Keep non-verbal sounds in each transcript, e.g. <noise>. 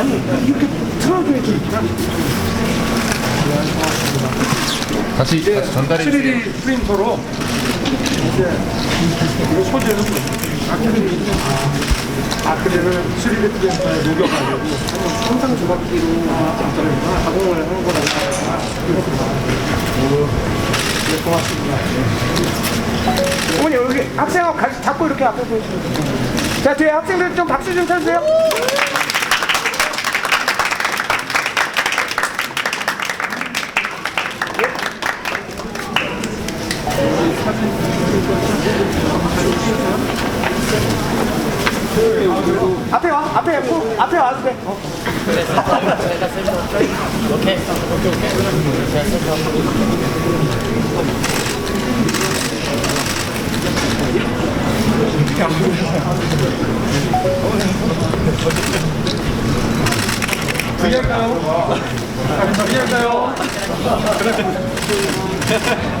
아니 이렇게 틀어줘야지. 다시 다시 전달해 주세요. 3D 프린터로 이제 이거 소재는 아크릴 아크릴을 3D 프린터에 녹여가지고 항상 조각기로 가공을 하는 거라니까. 네, 고맙습니다. 어머니 여기 학생하고 같이 잡고 이렇게 앞에 보여주세요. 자 뒤에 학생들 좀 박수 좀 쳐주세요. 앞에 와, 앞에 와, 앞에 와도 돼. 어. <laughs>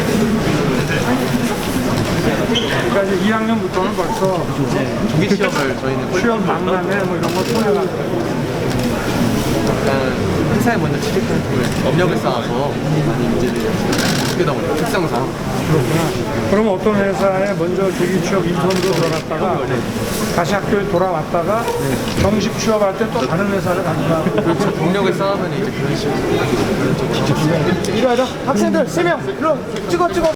그러니까 이제 2학년부터는 벌써 조기 취업을 저희는 취업 막나네 뭐 이런 거 통해가지고 약간 회사에 먼저 취직하는 쪽에 업력을 쌓아서 많이 문제들이 생기다 보니까 특성상 그럼 어떤 회사에 먼저 조기 취업 인턴으로 들어갔다가 다시 학교에 돌아왔다가 정식 취업할 때 또 다른 회사를 간다. 그렇죠. 경력을 쌓으면 이제 그런 식으로 쪽 이리 와줘. 학생들 세 명. 일로 찍어 찍어.